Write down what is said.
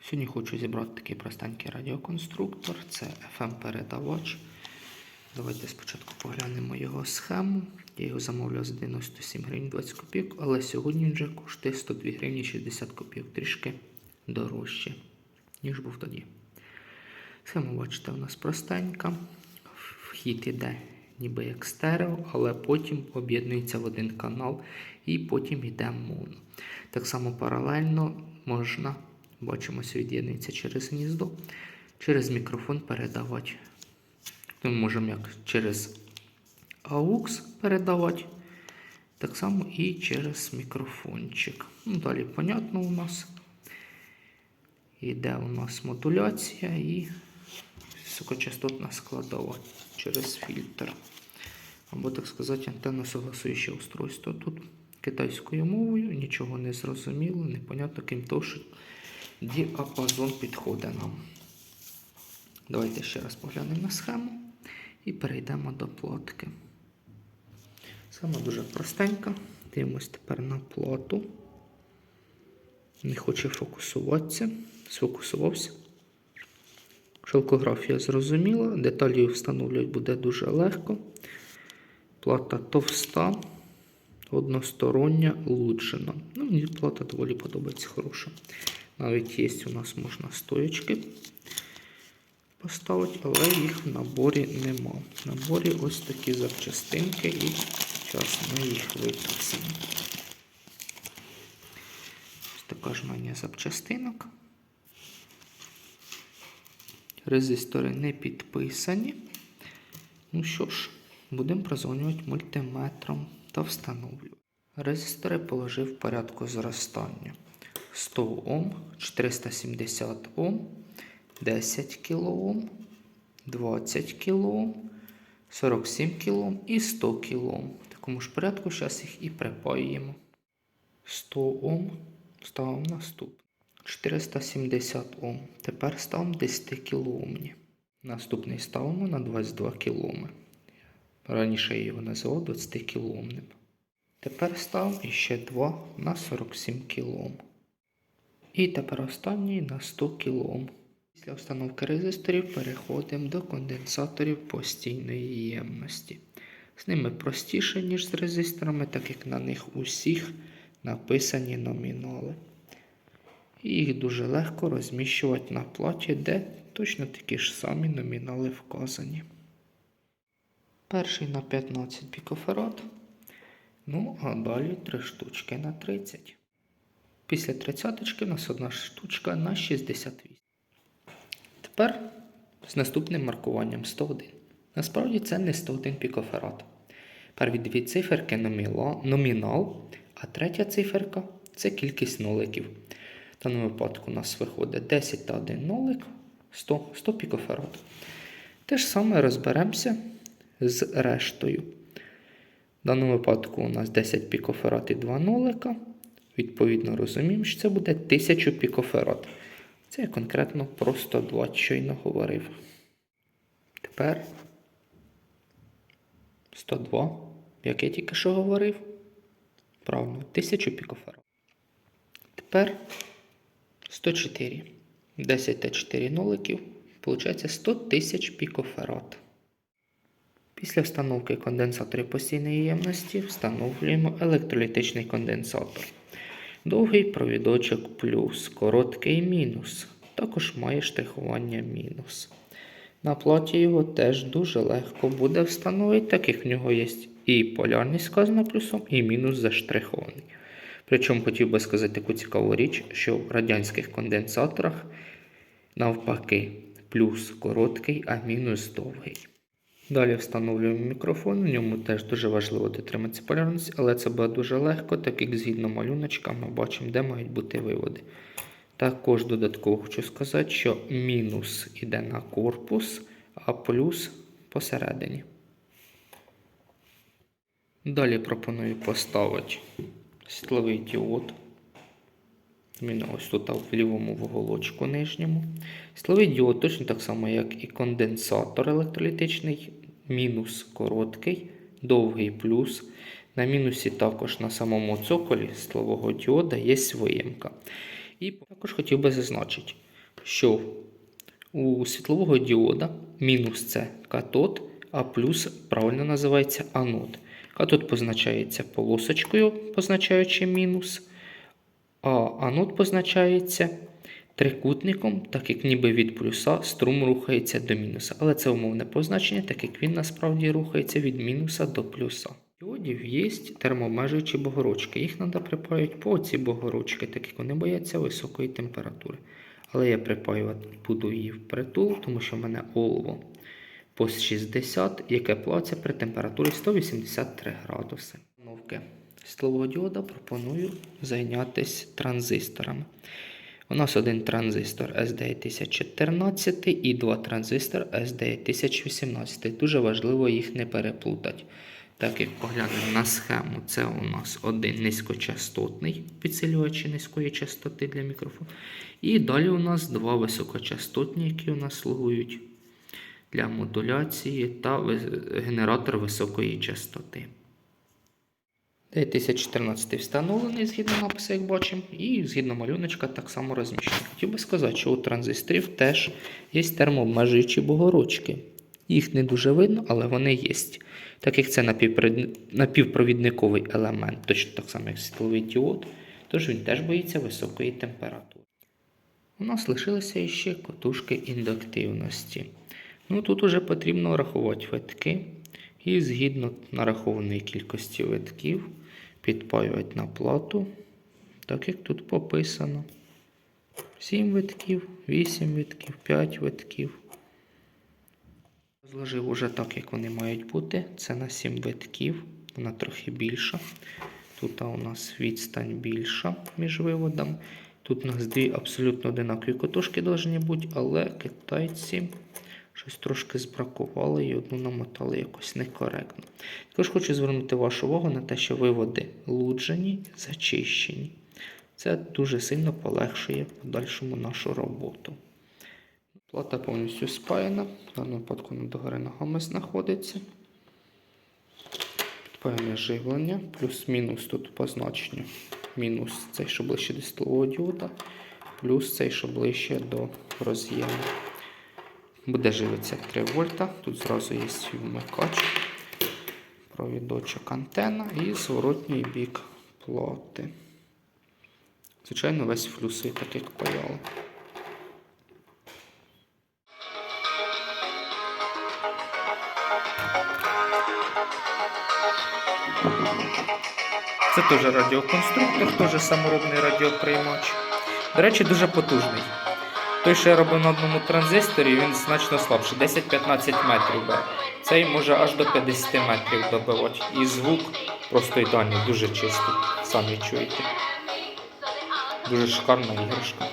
Сьогодні хочу зібрати такий простенький радіоконструктор. Це FM-передавач. Давайте спочатку поглянемо його схему. Я його замовляв за 97 гривень 20 копійок, але сьогодні вже коштує 102 гривні 60 копійок, трішки дорожче, ніж був тоді. Схема, бачите, у нас простенька. Вхід іде ніби як стерео, але потім об'єднується в один канал і потім йде моно. Так само паралельно можна, бачимо, від'єднується через гніздо, через мікрофон передавати. Ми можемо як через AUX передавати, так само і через мікрофончик. Ну, далі, понятно, у нас йде у нас модуляція і високочастотна складова через фільтр. Або, так сказати, антенно согласуюче устройство. Тут китайською мовою, нічого не зрозуміло, непонятно, крім того, що діапазон підходить нам. Давайте ще раз поглянемо на схему і перейдемо до платки. Схема дуже простенька. Дивимось тепер на плату. Не хоче фокусуватися. Сфокусувався. Шелкографія зрозуміла, деталі встановлювати буде дуже легко. Плата товста, одностороння, луджена. Ну, мені плата доволі подобається хороша. Навіть є у нас можна стоячки поставити, але їх в наборі нема. В наборі ось такі запчастинки і зараз ми їх витащимо. Ось така жменя запчастинок. Резистори не підписані. Ну що ж, будемо прозвонювати мультиметром та встановлювати. Резистори положив в порядку зростання. 100 Ом, 470 Ом, 10 кОм, 20 кОм, 47 кОм і 100 кОм. В такому ж порядку зараз їх і припаюємо. 100 Ом ставимо наступне. 470 Ом. Тепер ставимо 10 кілоомні. Наступний ставимо на 22 кіломи. Раніше я його називав 20 кілоомним. Тепер ставимо іще 2 на 47 кілом. І тепер останній на 100 кілом. Після встановки резисторів переходимо до конденсаторів постійної ємності. З ними простіше, ніж з резисторами, так як на них усіх написані номінали. І їх дуже легко розміщувати на платі, де точно такі ж самі номінали вказані. Перший на 15 пікофарад. Ну, а далі 3 штучки на 30. Після 30 у нас одна штучка на 68. Тепер з наступним маркуванням 101. Насправді це не 101 пікофарад. Перві дві циферки номінал, а третя циферка це кількість ноликів. В даному випадку у нас виходить 10 та 1 нолик 100, 100 пікофарад. Те ж саме розберемося з рештою. В даному випадку у нас 10 пікофарад і 2 нолика. Відповідно, розуміємо, що це буде 1000 пікофарад. Це я конкретно про 102 щойно говорив. Тепер 102, як я тільки що говорив. Правильно, 1000 пікофарад. Тепер 104. 10 та 4 ноликів. Получається 100 тисяч пікофарад. Після встановки конденсаторів постійної ємності встановлюємо електролітичний конденсатор. Довгий провідочок плюс, короткий мінус. Також має штрихування мінус. На платі його теж дуже легко буде встановити, так як в нього є і полярність сказана плюсом, і мінус заштрихований. Причому хотів би сказати таку цікаву річ, що в радянських конденсаторах навпаки плюс короткий, а мінус довгий. Далі встановлюємо мікрофон, в ньому теж дуже важливо дотриматися полярності, але це буде дуже легко, так як згідно малюночка ми бачимо, де мають бути виводи. Також додатково хочу сказати, що мінус йде на корпус, а плюс посередині. Далі пропоную поставити світловий діод. Він ось тут в лівому вуголочку нижньому. Світловий діод точно так само, як і конденсатор електролітичний, мінус короткий, довгий плюс. На мінусі також на самому цоколі світлового діода є виємка. І також хотів би зазначити, що у світлового діода мінус це катод, а плюс правильно називається анод. Катод позначається полосочкою, позначаючи мінус, а анод позначається трикутником, так як ніби від плюса струм рухається до мінуса. Але це умовне позначення, так як він насправді рухається від мінуса до плюса. Діодів є термообмежуючі богорочки. Їх треба припаювати по ці богорочки, так як вони бояться високої температури. Але я припаювати буду її впритул, тому що в мене олово по 60, яке плавиться при температурі 183 градуси. Світлового діода пропоную зайнятися транзисторами. У нас один транзистор S9014 і два транзистор S9018. Дуже важливо їх не переплутати. Так як поглянемо на схему, це у нас один низькочастотний підсилювач низької частоти для мікрофону. І далі у нас два високочастотні, які у нас слугують для модуляції та генератор високої частоти. 2014 встановлений згідно напису, як бачимо, і згідно малюночка так само розміщений. Хотів би сказати, що у транзисторів теж є термообмежуючі бугорочки. Їх не дуже видно, але вони є. Так як це напівпровідниковий елемент, точно так само, як світловий діод, тож він теж боїться високої температури. У нас лишилися ще котушки індуктивності. Ну, тут уже потрібно рахувати витки. І згідно нарахованої кількості витків підпаювати на плату, так як тут пописано. 7 витків, 8 витків, 5 витків. Зложив уже так, як вони мають бути. Це на 7 витків, вона трохи більша. Тут у нас відстань більша між виводом. Тут у нас дві абсолютно одинакові котушки повинні бути, але китайці щось трошки збракували і одну намотали якось некоректно. Також хочу звернути вашу увагу на те, що виводи луджені, зачищені. Це дуже сильно полегшує подальшому нашу роботу. Плата повністю спаяна, в даному випадку вона догори ногами знаходиться. Підпаяне живлення, плюс-мінус тут позначення. Мінус цей, що ближче до світлового діода, плюс цей, що ближче до роз'єму. Буде живитися 3 вольта. Тут зразу є свій вмикач, провідочок антенна і зворотній бік плати. Звичайно, весь флюсий, так як паяли. Це теж радіоконструктор, теж саморобний радіоприймач. До речі, дуже потужний. Той, що я робив на одному транзисторі, він значно слабший, 10-15 метрів бере. Цей може аж до 50 метрів добивати. І звук просто ідеальний, дуже чистий. Самі чуєте. Дуже шикарна іграшка.